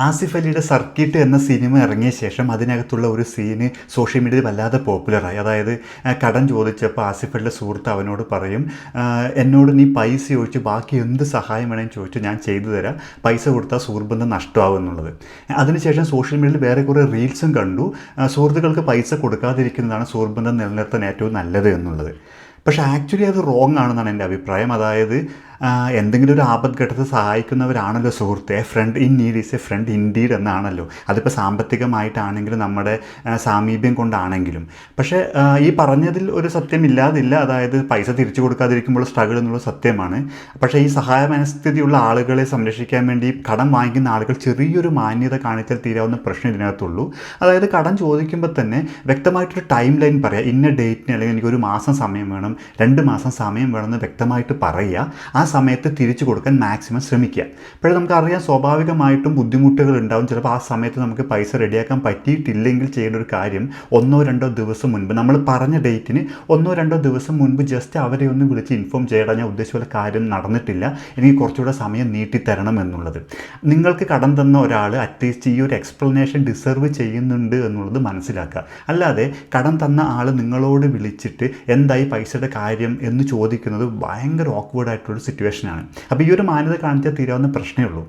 ആസിഫ് അലിയുടെ സർക്കിട്ട് എന്ന സിനിമ ഇറങ്ങിയ ശേഷം അതിനകത്തുള്ള ഒരു സീന് സോഷ്യൽ മീഡിയയിൽ വല്ലാതെ പോപ്പുലറായി. അതായത് കടം ചോദിച്ചപ്പോൾ ആസിഫ് അലിയുടെ സുഹൃത്ത് അവനോട് പറയും എന്നോട് നീ പൈസ ചോദിച്ചു ബാക്കി എന്ത് സഹായം വേണമെന്ന് ചോദിച്ചു ഞാൻ ചെയ്തു തരാം. പൈസ കൊടുത്താൽ സുഹൃബന്ധം നഷ്ടമാവും എന്നുള്ളത്. അതിനുശേഷം സോഷ്യൽ മീഡിയയിൽ വേറെ കുറേ റീൽസും കണ്ടു. സുഹൃത്തുക്കൾക്ക് പൈസ കൊടുക്കാതിരിക്കുന്നതാണ് സുഹൃബന്ധം നിലനിർത്താൻ ഏറ്റവും നല്ലത് എന്നുള്ളത്. പക്ഷേ ആക്ച്വലി അത് റോങ് ആണെന്നാണ് എന്റെ അഭിപ്രായം. അതായത് എന്തെങ്കിലും ഒരു ആപദ്ഘട്ടത്തെ സഹായിക്കുന്നവരാണല്ലോ സുഹൃത്തെ. Friend in need is a friend indeed എന്നാണല്ലോ. അതിപ്പോൾ സാമ്പത്തികമായിട്ടാണെങ്കിലും നമ്മുടെ സാമീപ്യം കൊണ്ടാണെങ്കിലും. പക്ഷേ ഈ പറഞ്ഞതിൽ ഒരു സത്യം ഇല്ലാതില്ല. അതായത് പൈസ തിരിച്ചു കൊടുക്കാതിരിക്കുമ്പോൾ സ്ട്രഗിൾ എന്നുള്ള സത്യമാണ്. പക്ഷേ ഈ സഹായ മനസ്ഥിതിയുള്ള ആളുകളെ സംരക്ഷിക്കാൻ വേണ്ടി കടം വാങ്ങിക്കുന്ന ആളുകൾ ചെറിയൊരു മാന്യത കാണിച്ചാൽ തീരാവുന്ന പ്രശ്നം ഇതിനകത്തുള്ളൂ. അതായത് കടം ചോദിക്കുമ്പോൾ തന്നെ വ്യക്തമായിട്ടൊരു ടൈം ലൈൻ പറയാം. ഇന്ന ഡേറ്റിന് അല്ലെങ്കിൽ എനിക്ക് ഒരു മാസം സമയം വേണം രണ്ട് മാസം സമയം വേണമെന്ന് വ്യക്തമായിട്ട് പറയുക ആ സമയത്ത് തിരിച്ചു കൊടുക്കാൻ മാക്സിമം ശ്രമിക്കുക. അപ്പോഴേ നമുക്കറിയാം സ്വാഭാവികമായിട്ടും ബുദ്ധിമുട്ടുകൾ ഉണ്ടാവും ചിലപ്പോൾ ആ സമയത്ത് നമുക്ക് പൈസ റെഡിയാക്കാൻ പറ്റിയിട്ടില്ലെങ്കിൽ ചെയ്യേണ്ട ഒരു കാര്യം ഒന്നോ രണ്ടോ ദിവസം മുൻപ് നമ്മൾ പറഞ്ഞ ഡേറ്റിന് ഒന്നോ രണ്ടോ ദിവസം മുൻപ് ജസ്റ്റ് അവരെ ഒന്ന് വിളിച്ച് ഇൻഫോം ചെയ്യണം ഞാൻ ഉദ്ദേശിച്ച കാര്യം നടന്നിട്ടില്ല. എനിക്ക് കുറച്ചുകൂടെ സമയം നീട്ടിത്തരണം എന്നുള്ളത്. നിങ്ങൾക്ക് കടം തന്ന ഒരാൾ അറ്റ്ലീസ്റ്റ് ഈ ഒരു എക്സ്പ്ലനേഷൻ ഡിസർവ് ചെയ്യുന്നുണ്ട് എന്നുള്ളത് മനസ്സിലാക്കുക. അല്ലാതെ കടം തന്ന ആൾ നിങ്ങളോട് വിളിച്ചിട്ട് എന്തായി പൈസയുടെ കാര്യം എന്ന് ചോദിക്കുന്നത് ഭയങ്കര ഓക്വേർഡ് ആയിട്ടുള്ള സിറ്റുവേഷനാണ് അപ്പോൾ ഈ ഒരു മാന്യത കാണിച്ചാൽ തീരാവുന്ന പ്രശ്നമേ ഉള്ളൂ.